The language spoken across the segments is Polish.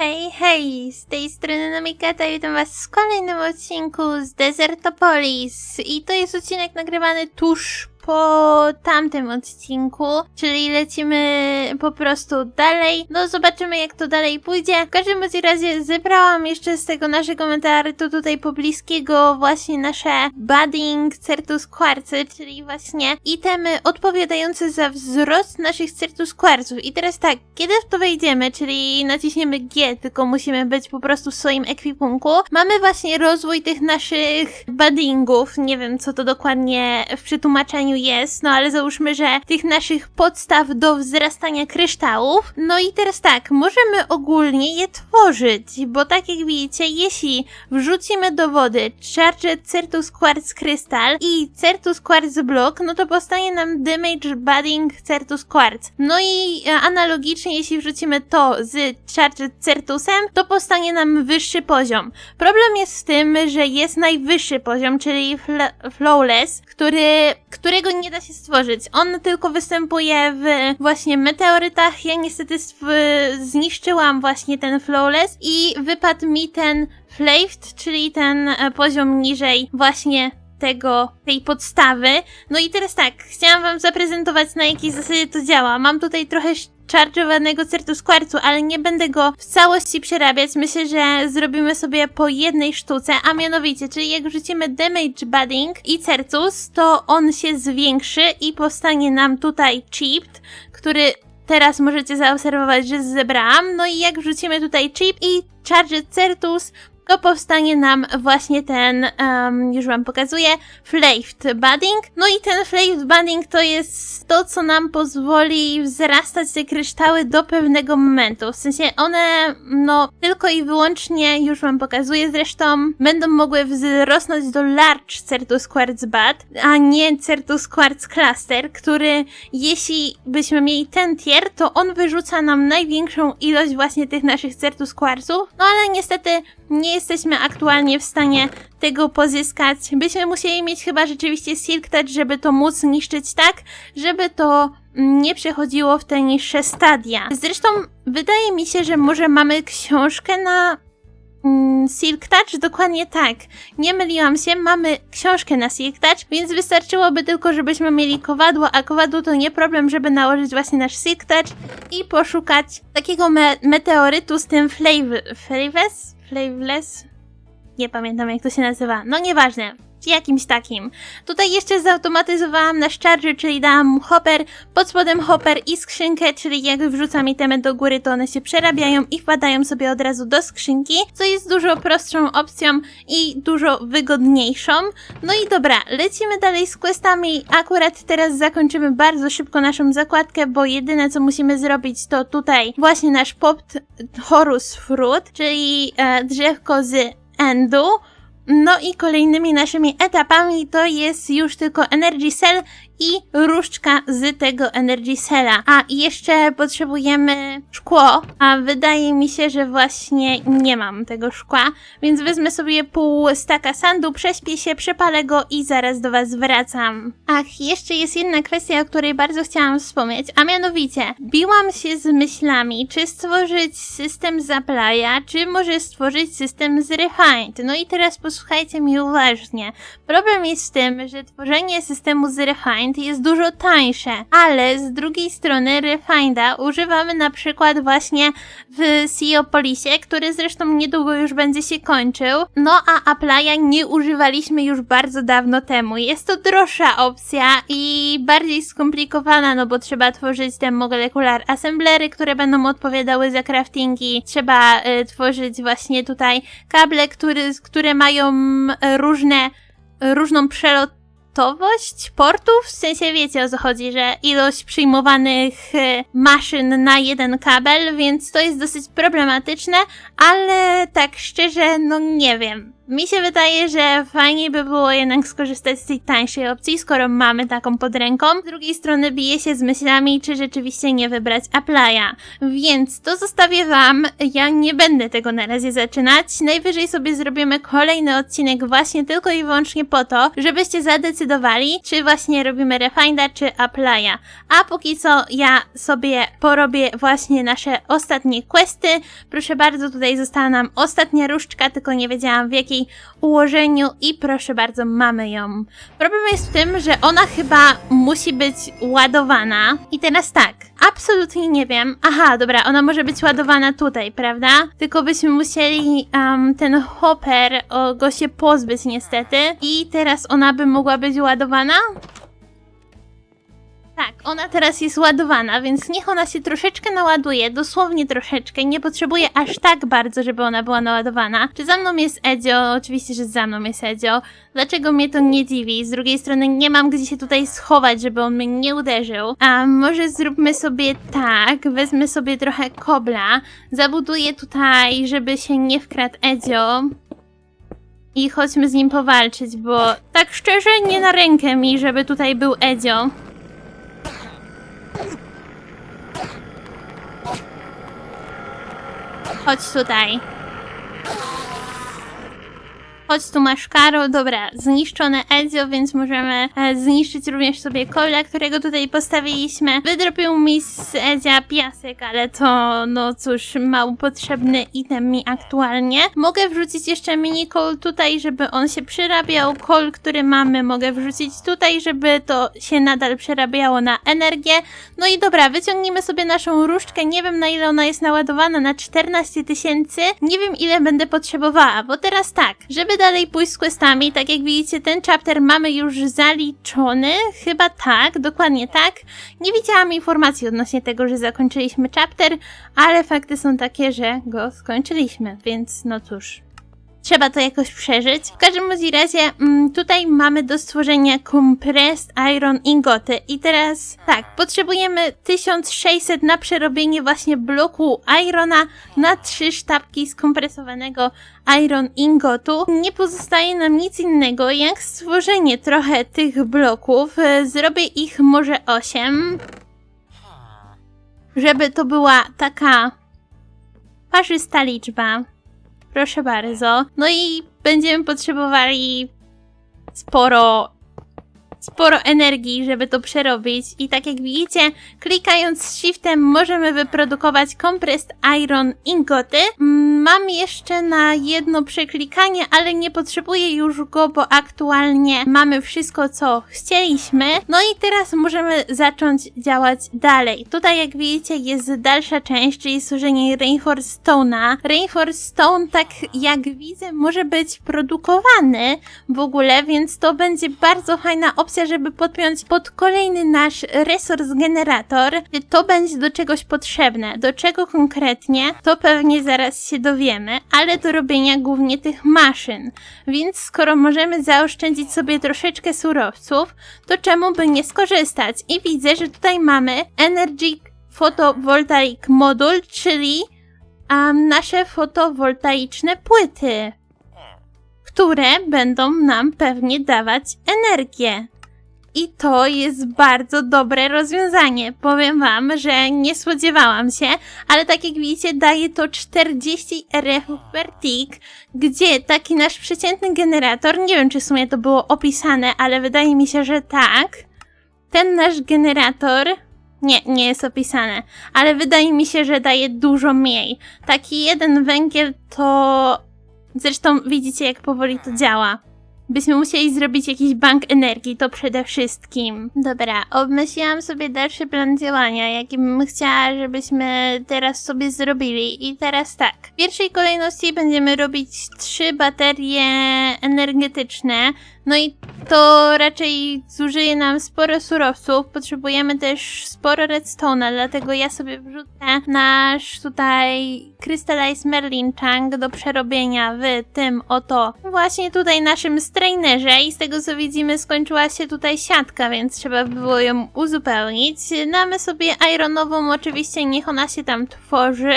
Hej, hej, z tej strony Nomikata i witam was w kolejnym odcinku z Desertopolis. I to jest odcinek nagrywany tuż po tamtym odcinku, czyli lecimy po prostu dalej. No zobaczymy jak to dalej pójdzie. W każdym razie zebrałam jeszcze z tego naszego meteorytu tutaj pobliskiego właśnie nasze budding certus quarcy, czyli właśnie itemy odpowiadające za wzrost naszych certus quarców. I teraz tak, kiedy w to wejdziemy, czyli naciśniemy G, tylko musimy być po prostu w swoim ekwipunku, mamy właśnie rozwój tych naszych buddingów. Nie wiem co to dokładnie w przetłumaczeniu jest, no ale załóżmy, że tych naszych podstaw do wzrastania kryształów. No i teraz tak, możemy ogólnie je tworzyć, bo tak jak widzicie, jeśli wrzucimy do wody Charged Certus Quartz Crystal i Certus Quartz Block, no to powstanie nam Damage Budding Certus Quartz. No i e, analogicznie, jeśli wrzucimy to z Charged Certusem, to powstanie nam wyższy poziom. Problem jest w tym, że jest najwyższy poziom, czyli fl- Flawless, który, którego nie da się stworzyć. On tylko występuje w właśnie meteorytach. Ja niestety zniszczyłam właśnie ten Flawless i wypadł mi ten Flaved, czyli ten e, poziom niżej właśnie tego, tej podstawy. No i teraz tak, chciałam wam zaprezentować na jakiej zasadzie to działa. Mam tutaj trochę charge'owanego Certus Quartzu, ale nie będę go w całości przerabiać. Myślę, że zrobimy sobie po jednej sztuce, a mianowicie, czyli jak wrzucimy Damage Budding i Certus, to on się zwiększy i powstanie nam tutaj Chipped, który teraz możecie zaobserwować, że zebrałam. No i jak wrzucimy tutaj chip i Charged Certus, to powstanie nam właśnie ten, um, już wam pokazuję, Flaved Budding. No i ten Flaved Budding to jest to, co nam pozwoli wzrastać te kryształy do pewnego momentu. W sensie one, no, tylko i wyłącznie, już wam pokazuję zresztą, będą mogły wzrosnąć do Large Certus Quartz Bud, a nie Certus Quartz Cluster, który, jeśli byśmy mieli ten tier, to on wyrzuca nam największą ilość właśnie tych naszych Certus Quartzów. No ale niestety nie jesteśmy aktualnie w stanie tego pozyskać. Byśmy musieli mieć chyba rzeczywiście Silk Touch, żeby to móc niszczyć tak, żeby to nie przechodziło w te niższe stadia. Zresztą wydaje mi się, że może mamy książkę na mm, Silk Touch? Dokładnie tak. Nie myliłam się, mamy książkę na Silk Touch, więc wystarczyłoby tylko, żebyśmy mieli kowadło, a kowadło to nie problem, żeby nałożyć właśnie nasz Silk Touch i poszukać takiego me meteorytu z tym flav? Flaveless? Nie pamiętam jak to się nazywa. No nieważne. Jakimś takim. Tutaj jeszcze zautomatyzowałam nasz charger, czyli dałam mu hopper, pod spodem hopper i skrzynkę, czyli jak wrzucam itemy do góry, to one się przerabiają i wpadają sobie od razu do skrzynki, co jest dużo prostszą opcją i dużo wygodniejszą. No i dobra, lecimy dalej z questami. Akurat teraz zakończymy bardzo szybko naszą zakładkę, bo jedyne co musimy zrobić to tutaj właśnie nasz Popped Horus Fruit, czyli e, drzewko z Endu. No i kolejnymi naszymi etapami to jest już tylko Energy Cell i różdżka z tego Energy Cella. A i jeszcze potrzebujemy szkło, a wydaje mi się, że właśnie nie mam tego szkła, więc wezmę sobie pół staka sandu, prześpię się, przepalę go i zaraz do was wracam. Ach, jeszcze jest jedna kwestia, o której bardzo chciałam wspomnieć, a mianowicie biłam się z myślami, czy stworzyć system Zaplaya, czy może stworzyć system z Refined. No i teraz posłuchajcie mnie uważnie. Problem jest w tym, że tworzenie systemu z Jest dużo tańsze, ale z drugiej strony Refinda używamy na przykład właśnie w Siopolisie, który zresztą niedługo już będzie się kończył, no a Applya nie używaliśmy już bardzo dawno temu. Jest to droższa opcja i bardziej skomplikowana, no bo trzeba tworzyć te molecular assemblery, które będą odpowiadały za craftingi, trzeba y, tworzyć właśnie tutaj kable, który, które mają y, różne różną przelotowość portów, w sensie wiecie o co chodzi, że ilość przyjmowanych e, maszyn na jeden kabel, więc to jest dosyć problematyczne, ale tak szczerze, no nie wiem. Mi się wydaje, że fajniej by było jednak skorzystać z tej tańszej opcji, skoro mamy taką pod ręką. Z drugiej strony biję się z myślami, czy rzeczywiście nie wybrać Applya. Więc to zostawię wam. Ja nie będę tego na razie zaczynać. Najwyżej sobie zrobimy kolejny odcinek właśnie tylko i wyłącznie po to, żebyście zadecydowali, czy właśnie robimy Refinda, czy Applya. A póki co ja sobie porobię właśnie nasze ostatnie questy. Proszę bardzo, tutaj została nam ostatnia różdżka, tylko nie wiedziałam w jakiej ułożeniu i proszę bardzo, mamy ją. Problem jest w tym, że ona chyba musi być ładowana. I teraz tak, absolutnie nie wiem. Aha, dobra, ona może być ładowana tutaj, prawda? Tylko byśmy musieli um, ten hopper o, go się pozbyć niestety. I teraz ona by mogła być ładowana? Tak, ona teraz jest ładowana, więc niech ona się troszeczkę naładuje, dosłownie troszeczkę. Nie potrzebuję aż tak bardzo, żeby ona była naładowana. Czy za mną jest Edzio? Oczywiście, że za mną jest Edzio. Dlaczego mnie to nie dziwi? Z drugiej strony nie mam gdzie się tutaj schować, żeby on mnie nie uderzył. A może zróbmy sobie tak, wezmę sobie trochę kobla, zabuduję tutaj, żeby się nie wkradł Edzio. I chodźmy z nim powalczyć, bo tak szczerze nie na rękę mi, żeby tutaj był Edzio. Chodź tutaj. Chodź tu masz Karo, dobra, zniszczone Ezio, więc możemy e, zniszczyć również sobie Kola, którego tutaj postawiliśmy. Wydropił mi z Ezia piasek, ale to, no cóż, mało potrzebny item mi aktualnie. Mogę wrzucić jeszcze mini kol tutaj, żeby on się przerabiał. Kol, który mamy, mogę wrzucić tutaj, żeby to się nadal przerabiało na energię. No i dobra, wyciągnijmy sobie naszą różdżkę. Nie wiem na ile ona jest naładowana, na 14 tysięcy. Nie wiem ile będę potrzebowała, bo teraz tak, żeby dalej pójść z questami, tak jak widzicie, ten chapter mamy już zaliczony. Chyba tak, dokładnie tak. Nie widziałam informacji odnośnie tego, że zakończyliśmy chapter, ale fakty są takie, że go skończyliśmy, więc no cóż. Trzeba to jakoś przeżyć. W każdym razie mm, tutaj mamy do stworzenia compressed iron ingoty i teraz tak, potrzebujemy 1600 na przerobienie właśnie bloku irona na trzy sztabki skompresowanego iron ingotu. Nie pozostaje nam nic innego jak stworzenie trochę tych bloków. E, Zrobię ich może 8, żeby to była taka parzysta liczba. Proszę bardzo. No i będziemy potrzebowali sporo, sporo energii, żeby to przerobić. I tak jak widzicie, klikając shiftem możemy wyprodukować compressed iron ingoty. Mam jeszcze na jedno przeklikanie, ale nie potrzebuję już go, bo aktualnie mamy wszystko, co chcieliśmy. No i teraz możemy zacząć działać dalej. Tutaj jak widzicie jest dalsza część, czyli stworzenie Rainforest Stone'a. Rainforest Stone, tak jak widzę, może być produkowany w ogóle, więc to będzie bardzo fajna opcja, żeby podpiąć pod kolejny nasz resource generator. To będzie do czegoś potrzebne. Do czego konkretnie, to pewnie zaraz się dowiemy, ale do robienia głównie tych maszyn. Więc skoro możemy zaoszczędzić sobie troszeczkę surowców, to czemu by nie skorzystać? I widzę, że tutaj mamy Energy Photovoltaic Module, czyli um, nasze fotowoltaiczne płyty, które będą nam pewnie dawać energię. I to jest bardzo dobre rozwiązanie. Powiem wam, że nie spodziewałam się, ale tak jak widzicie, daje to 40 RF per tick, gdzie taki nasz przeciętny generator, nie wiem czy w sumie to było opisane, ale wydaje mi się, że tak. Ten nasz generator, nie, nie jest opisane, ale wydaje mi się, że daje dużo mniej. Taki jeden węgiel to. Zresztą widzicie, jak powoli to działa. Byśmy musieli zrobić jakiś bank energii, to przede wszystkim. Dobra, obmyśliłam sobie dalszy plan działania, jaki bym chciała, żebyśmy teraz sobie zrobili. I teraz tak. W pierwszej kolejności będziemy robić trzy baterie energetyczne No i to raczej zużyje nam sporo surowców. Potrzebujemy też sporo redstone'a, dlatego ja sobie wrzucę nasz tutaj Crystallize Merlin Chunk do przerobienia w tym oto właśnie tutaj naszym strainerze i z tego co widzimy skończyła się tutaj siatka, więc trzeba by było ją uzupełnić. Damy sobie ironową, oczywiście niech ona się tam tworzy,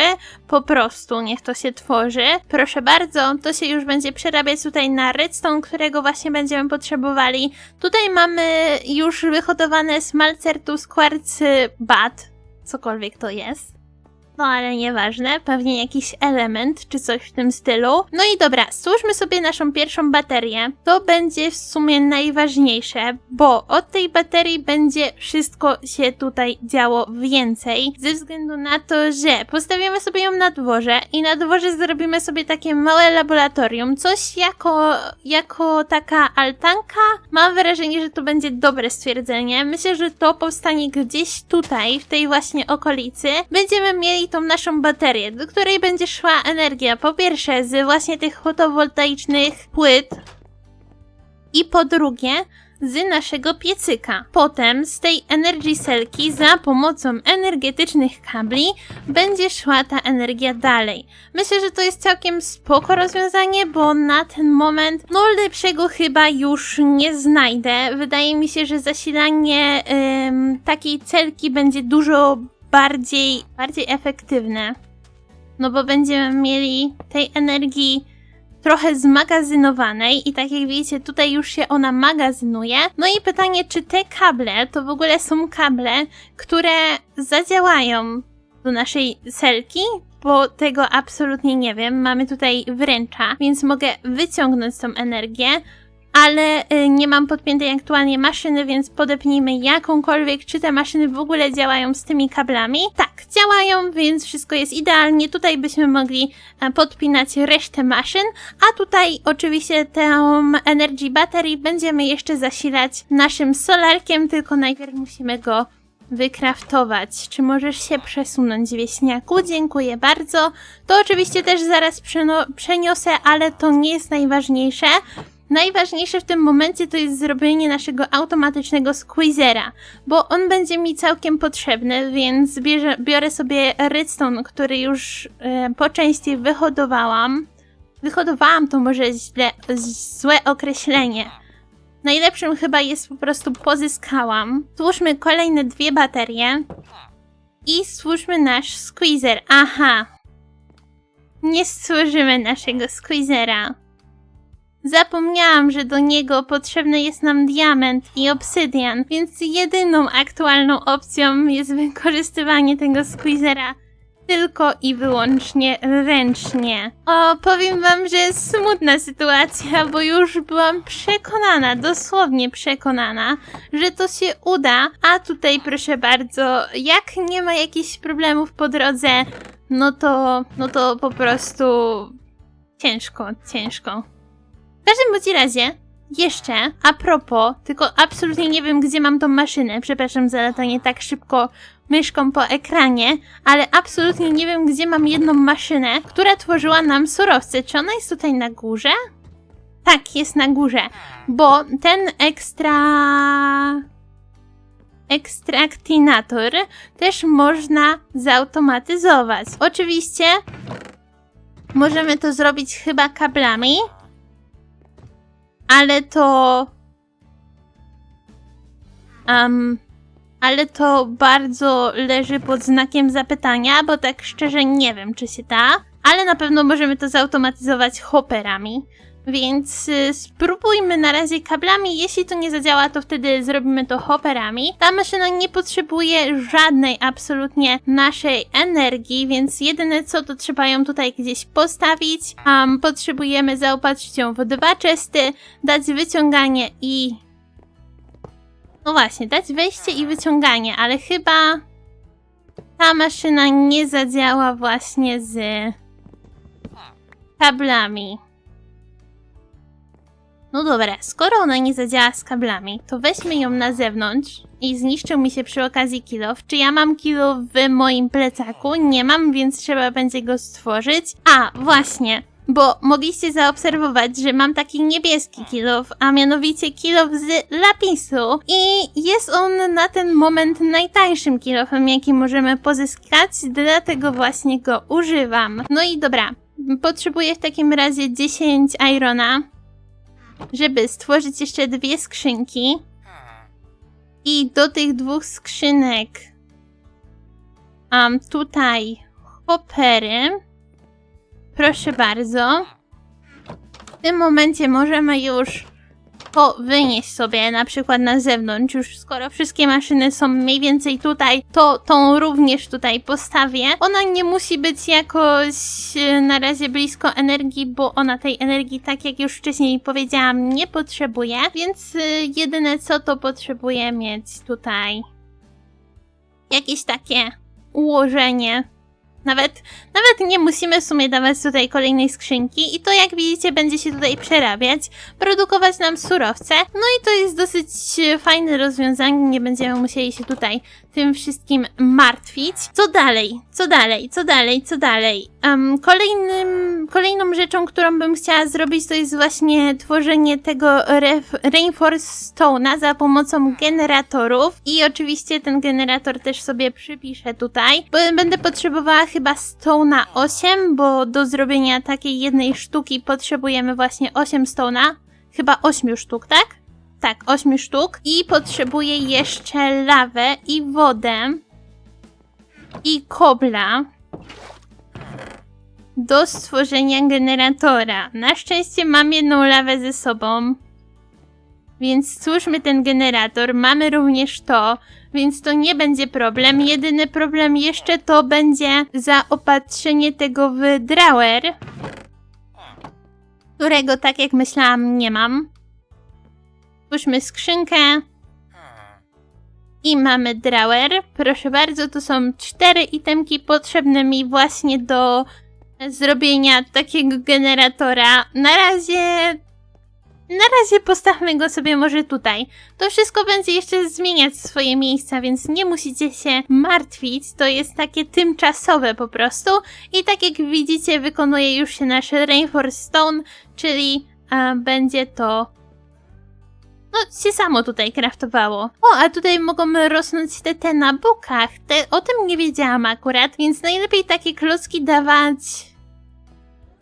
po prostu niech to się tworzy. Proszę bardzo, to się już będzie przerabiać tutaj na redstone, którego właśnie będziemy potrzebowali. Tutaj mamy już wyhodowane smalcertus quartz bat, cokolwiek to jest. No ale nieważne, pewnie jakiś element czy coś w tym stylu. No i dobra, stwórzmy sobie naszą pierwszą baterię. To będzie w sumie najważniejsze, bo od tej baterii będzie wszystko się tutaj działo więcej. Ze względu na to, że postawimy sobie ją na dworze i na dworze zrobimy sobie takie małe laboratorium. Coś jako, jako taka altanka. Mam wrażenie, że to będzie dobre stwierdzenie. Myślę, że to powstanie gdzieś tutaj, w tej właśnie okolicy. Będziemy mieli tą naszą baterię, do której będzie szła energia. Po pierwsze z właśnie tych fotowoltaicznych płyt i po drugie z naszego piecyka. Potem z tej Energy Cellki za pomocą energetycznych kabli będzie szła ta energia dalej. Myślę, że to jest całkiem spoko rozwiązanie, bo na ten moment no lepszego chyba już nie znajdę. Wydaje mi się, że zasilanie ym, takiej celki będzie dużo bardziej, bardziej efektywne. No bo będziemy mieli tej energii trochę zmagazynowanej i tak jak widzicie, tutaj już się ona magazynuje. No i pytanie, czy te kable to w ogóle są kable, które zadziałają do naszej selki? Bo tego absolutnie nie wiem. Mamy tutaj wręcza, więc mogę wyciągnąć tą energię, ale y, nie mam podpiętej aktualnie maszyny, więc podepnijmy jakąkolwiek, czy te maszyny w ogóle działają z tymi kablami. Tak, działają, więc wszystko jest idealnie. Tutaj byśmy mogli e, podpinać resztę maszyn, a tutaj oczywiście tę Energy Battery będziemy jeszcze zasilać naszym solarkiem, tylko najpierw musimy go wykraftować. Czy możesz się przesunąć, wieśniaku? Dziękuję bardzo. To oczywiście też zaraz przeniosę, ale to nie jest najważniejsze. Najważniejsze w tym momencie to jest zrobienie naszego automatycznego squeezera, bo on będzie mi całkiem potrzebny, więc bierze, biorę sobie redstone, który już e, po części wyhodowałam. Wyhodowałam to może źle, złe określenie. Najlepszym chyba jest po prostu pozyskałam. Stwórzmy kolejne dwie baterie i stwórzmy nasz squeezer. Aha. Nie stworzymy naszego squeezera. Zapomniałam, że do niego potrzebny jest nam diament i obsydian, więc jedyną aktualną opcją jest wykorzystywanie tego squeezera tylko i wyłącznie ręcznie. O, powiem wam, że jest smutna sytuacja, bo już byłam przekonana, dosłownie przekonana, że to się uda, a tutaj proszę bardzo, jak nie ma jakichś problemów po drodze, no to, no to po prostu ciężko, ciężko. W każdym bądź razie, jeszcze, a propos, tylko absolutnie nie wiem, gdzie mam tą maszynę. Przepraszam za latanie tak szybko myszką po ekranie, ale absolutnie nie wiem, gdzie mam jedną maszynę, która tworzyła nam surowce. Czy ona jest tutaj na górze? Tak, jest na górze, bo ten ekstra... ekstraktinator też można zautomatyzować. Oczywiście możemy to zrobić chyba kablami, ale to. Um, ale to bardzo leży pod znakiem zapytania, bo tak szczerze nie wiem, czy się da, ale na pewno możemy to zautomatyzować hopperami. Więc y, spróbujmy na razie kablami. Jeśli to nie zadziała, to wtedy zrobimy to hopperami. Ta maszyna nie potrzebuje żadnej absolutnie naszej energii, więc jedyne co to trzeba ją tutaj gdzieś postawić. Um, potrzebujemy zaopatrzyć ją w dwa czesty, dać wyciąganie i... No właśnie, dać wejście i wyciąganie, ale chyba ta maszyna nie zadziała właśnie z kablami. No dobra, skoro ona nie zadziała z kablami, to weźmy ją na zewnątrz i zniszczył mi się przy okazji kilof. Czy ja mam kilo w moim plecaku? Nie mam, więc trzeba będzie go stworzyć. A, właśnie. bo mogliście zaobserwować, że mam taki niebieski kilof, a mianowicie kilof z lapisu i jest on na ten moment najtańszym kilofem, jaki możemy pozyskać, dlatego właśnie go używam. No i dobra, potrzebuję w takim razie 10 irona, żeby stworzyć jeszcze dwie skrzynki i do tych dwóch skrzynek mam tutaj hoppery. Proszę bardzo. W tym momencie możemy już to wynieść sobie na przykład na zewnątrz. Już skoro wszystkie maszyny są mniej więcej tutaj, to tą również tutaj postawię. Ona nie musi być jakoś e, na razie blisko energii, bo ona tej energii, tak jak już wcześniej powiedziałam, nie potrzebuje. Więc e, jedyne co to potrzebuje mieć tutaj jakieś takie ułożenie. Nawet, nawet nie musimy w sumie dawać tutaj kolejnej skrzynki i to jak widzicie będzie się tutaj przerabiać, produkować nam surowce. No i to jest dosyć fajne rozwiązanie, nie będziemy musieli się tutaj tym wszystkim martwić. Co dalej? Co dalej? Co dalej? Co dalej? Em, kolejnym, kolejną rzeczą, którą bym chciała zrobić, to jest właśnie tworzenie tego ref, Rainforest Stone'a za pomocą generatorów. I oczywiście ten generator też sobie przypiszę tutaj. Będę potrzebowała chyba Stone'a 8, bo do zrobienia takiej jednej sztuki potrzebujemy właśnie 8 Stone'a. Chyba 8 sztuk, tak? Tak, 8 sztuk. I potrzebuję jeszcze lawę i wodę. I kobla. Do stworzenia generatora. Na szczęście mam jedną lawę ze sobą. Więc stwórzmy ten generator. Mamy również to, więc to nie będzie problem. Jedyny problem jeszcze to będzie zaopatrzenie tego w drawer. Którego, tak jak myślałam, nie mam. Stwórzmy skrzynkę. I mamy drawer. Proszę bardzo, to są cztery itemki potrzebne mi właśnie do zrobienia takiego generatora. Na razie. Na razie postawmy go sobie może tutaj. To wszystko będzie jeszcze zmieniać swoje miejsca, więc nie musicie się martwić. To jest takie tymczasowe po prostu. I tak jak widzicie, wykonuje już się nasz Rainforest Stone, czyli a, będzie to no, się samo tutaj kraftowało. O, a tutaj mogą rosnąć te, te na bokach. Te, o tym nie wiedziałam akurat, więc najlepiej takie klocki dawać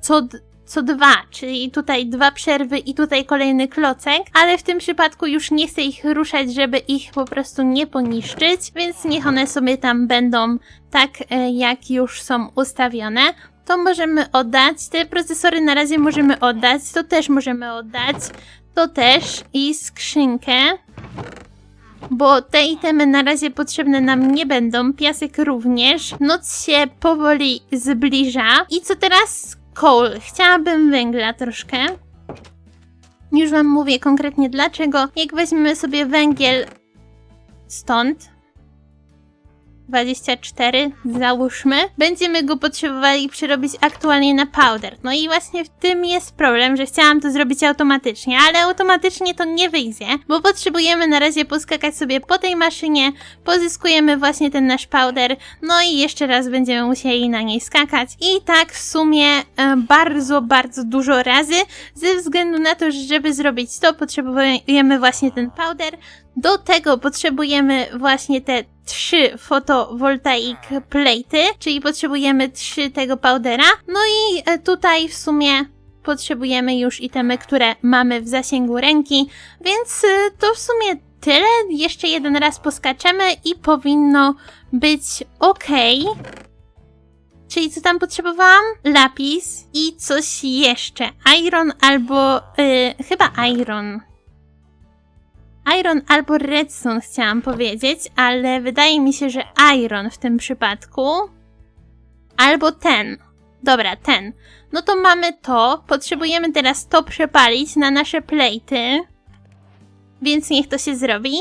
co, co dwa, czyli tutaj dwa przerwy i tutaj kolejny klocek, ale w tym przypadku już nie chcę ich ruszać, żeby ich po prostu nie poniszczyć, więc niech one sobie tam będą tak, e, jak już są ustawione. To możemy oddać, te procesory na razie możemy oddać, to też możemy oddać to też i skrzynkę. Bo te itemy na razie potrzebne nam nie będą, piasek również. Noc się powoli zbliża. I co teraz? Coal. Chciałabym węgla troszkę. Już wam mówię konkretnie dlaczego. Jak weźmiemy sobie węgiel stąd, 24, załóżmy. Będziemy go potrzebowali przerobić aktualnie na powder. No i właśnie w tym jest problem, że chciałam to zrobić automatycznie, ale automatycznie to nie wyjdzie, bo potrzebujemy na razie poskakać sobie po tej maszynie, pozyskujemy właśnie ten nasz powder, no i jeszcze raz będziemy musieli na niej skakać. I tak w sumie e, bardzo, bardzo dużo razy, ze względu na to, że żeby zrobić to, potrzebujemy właśnie ten powder, do tego potrzebujemy właśnie te trzy fotowoltaik plate, czyli potrzebujemy trzy tego powdera. No i e, tutaj w sumie potrzebujemy już itemy, które mamy w zasięgu ręki, więc e, to w sumie tyle. Jeszcze jeden raz poskaczemy i powinno być ok. Czyli co tam potrzebowałam? Lapis i coś jeszcze. Iron albo... Yy, chyba iron. Iron albo redstone chciałam powiedzieć, ale wydaje mi się, że iron w tym przypadku. Albo ten. Dobra, ten. No to mamy to. Potrzebujemy teraz to przepalić na nasze plejty. Więc niech to się zrobi.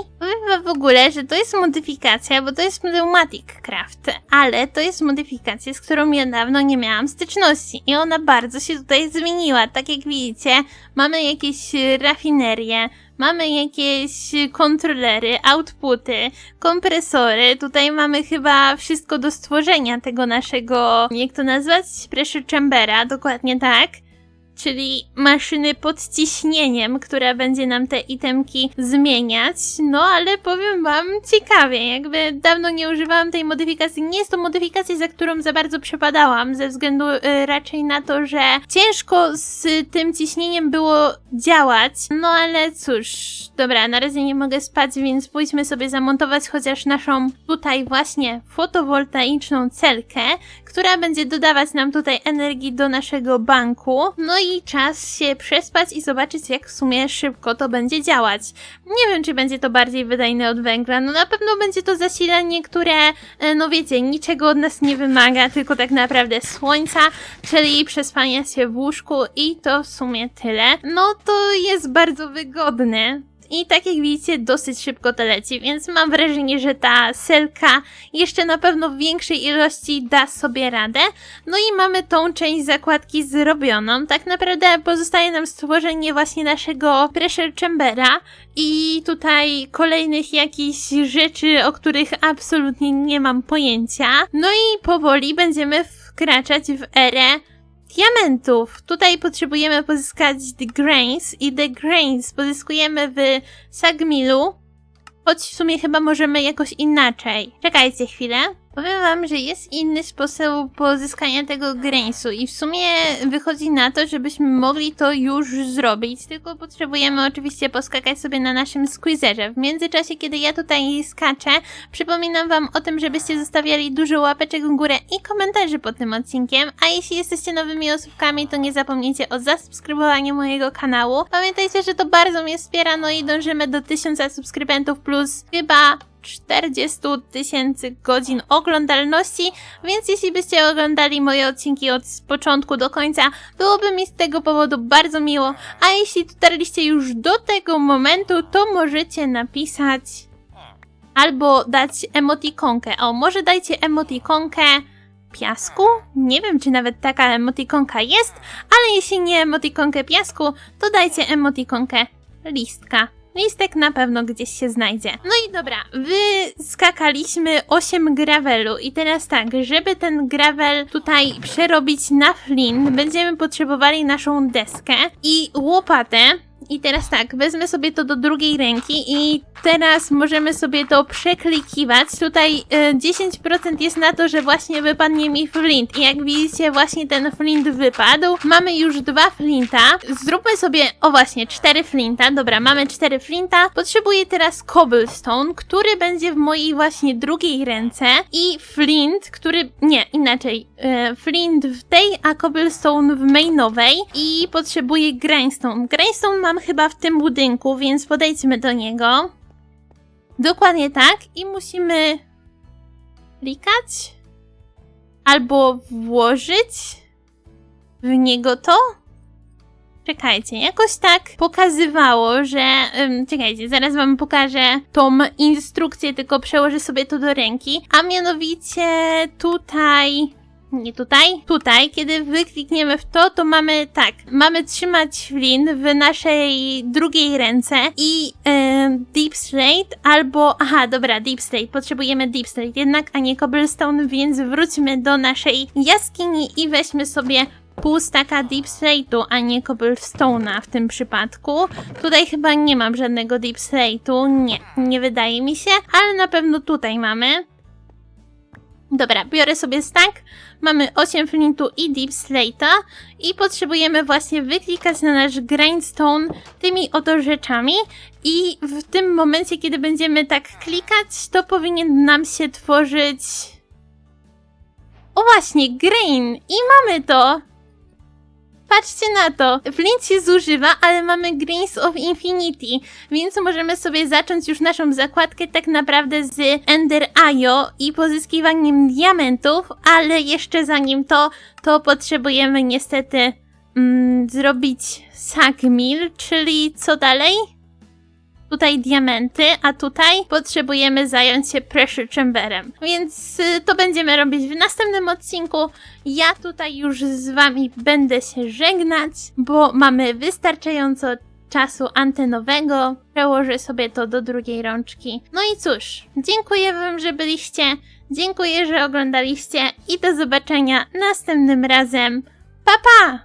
W ogóle, że to jest modyfikacja, bo to jest Pneumatic Craft, ale to jest modyfikacja, z którą ja dawno nie miałam styczności i ona bardzo się tutaj zmieniła. Tak jak widzicie, mamy jakieś rafinerie, mamy jakieś kontrolery, outputy, kompresory. Tutaj mamy chyba wszystko do stworzenia tego naszego, jak to nazwać? Pressure chambera, dokładnie tak. Czyli maszyny pod ciśnieniem, która będzie nam te itemki zmieniać. No ale powiem wam ciekawie, jakby dawno nie używałam tej modyfikacji. Nie jest to modyfikacja, za którą za bardzo przepadałam, ze względu y, raczej na to, że ciężko z tym ciśnieniem było działać. No ale cóż, dobra, na razie nie mogę spać, więc pójdźmy sobie zamontować chociaż naszą tutaj właśnie fotowoltaiczną celkę, która będzie dodawać nam tutaj energii do naszego banku. No i czas się przespać i zobaczyć, jak w sumie szybko to będzie działać. Nie wiem, czy będzie to bardziej wydajne od węgla. No na pewno będzie to zasilanie, które, e, no wiecie, niczego od nas nie wymaga, tylko tak naprawdę słońca, czyli przespania się w łóżku i to w sumie tyle. No to jest bardzo wygodne. I tak jak widzicie, dosyć szybko to leci, więc mam wrażenie, że ta selka jeszcze na pewno w większej ilości da sobie radę. No i mamy tą część zakładki zrobioną. Tak naprawdę pozostaje nam stworzenie właśnie naszego pressure chambera i tutaj kolejnych jakichś rzeczy, o których absolutnie nie mam pojęcia. No i powoli będziemy wkraczać w erę diamentów. Tutaj potrzebujemy pozyskać The Grains i The Grains pozyskujemy w Sagmilu, choć w sumie chyba możemy jakoś inaczej. Czekajcie chwilę. Powiem wam, że jest inny sposób pozyskania tego grainsu i w sumie wychodzi na to, żebyśmy mogli to już zrobić, tylko potrzebujemy oczywiście poskakać sobie na naszym squeezerze. W międzyczasie, kiedy ja tutaj skaczę, przypominam wam o tym, żebyście zostawiali dużo łapeczek w górę i komentarzy pod tym odcinkiem, a jeśli jesteście nowymi osobkami, to nie zapomnijcie o zasubskrybowaniu mojego kanału. Pamiętajcie, że to bardzo mnie wspiera, no i dążymy do 1000 subskrybentów plus chyba 40 tysięcy godzin oglądalności, więc jeśli byście oglądali moje odcinki od początku do końca, byłoby mi z tego powodu bardzo miło, a jeśli dotarliście już do tego momentu, to możecie napisać albo dać emotikonkę. O, może dajcie emotikonkę piasku? Nie wiem, czy nawet taka emotikonka jest, ale jeśli nie emotikonkę piasku, to dajcie emotikonkę listka. Listek na pewno gdzieś się znajdzie. No i dobra, wyskakaliśmy 8 gravelu i teraz tak, żeby ten gravel tutaj przerobić na flint, będziemy potrzebowali naszą deskę i łopatę. I teraz tak, wezmę sobie to do drugiej ręki i teraz możemy sobie to przeklikiwać. Tutaj e, 10% jest na to, że właśnie wypadnie mi flint. I jak widzicie, właśnie ten flint wypadł. Mamy już dwa flinta. Zróbmy sobie, o właśnie, cztery flinta. Dobra, mamy cztery flinta. Potrzebuję teraz cobblestone, który będzie w mojej właśnie drugiej ręce. I flint, który, nie, inaczej. E, flint w tej, a cobblestone w mainowej. I potrzebuję grindstone. Grindstone mam chyba w tym budynku, więc podejdźmy do niego. Dokładnie tak. I musimy klikać albo włożyć w niego to. Czekajcie, jakoś tak pokazywało, że. ym, czekajcie, zaraz wam pokażę tą instrukcję, tylko przełożę sobie to do ręki. A mianowicie tutaj. Nie tutaj, tutaj, kiedy wyklikniemy w to, to mamy tak, mamy trzymać flint w naszej drugiej ręce i e, deep slate albo, aha, dobra, deep slate, potrzebujemy deep slate jednak, a nie cobblestone, więc wróćmy do naszej jaskini i weźmy sobie pół staka deep slate'u, a nie cobblestone'a w tym przypadku. Tutaj chyba nie mam żadnego deep slate'u, nie, nie wydaje mi się, ale na pewno tutaj mamy. Dobra, biorę sobie stack, mamy 8 flintu i deep slate'a i potrzebujemy właśnie wyklikać na nasz grindstone tymi oto rzeczami i w tym momencie, kiedy będziemy tak klikać, to powinien nam się tworzyć... O właśnie, grain! I mamy to! Patrzcie na to! Flint się zużywa, ale mamy Grains of Infinity, więc możemy sobie zacząć już naszą zakładkę tak naprawdę z Ender Io i pozyskiwaniem diamentów, ale jeszcze zanim to, to potrzebujemy niestety mm, zrobić Sagmil, czyli co dalej? Tutaj diamenty, a tutaj potrzebujemy zająć się pressure chamberem. Więc y, to będziemy robić w następnym odcinku. Ja tutaj już z wami będę się żegnać, bo mamy wystarczająco czasu antenowego. Przełożę sobie to do drugiej rączki. No i cóż, dziękuję wam, że byliście. Dziękuję, że oglądaliście i do zobaczenia następnym razem. Pa pa!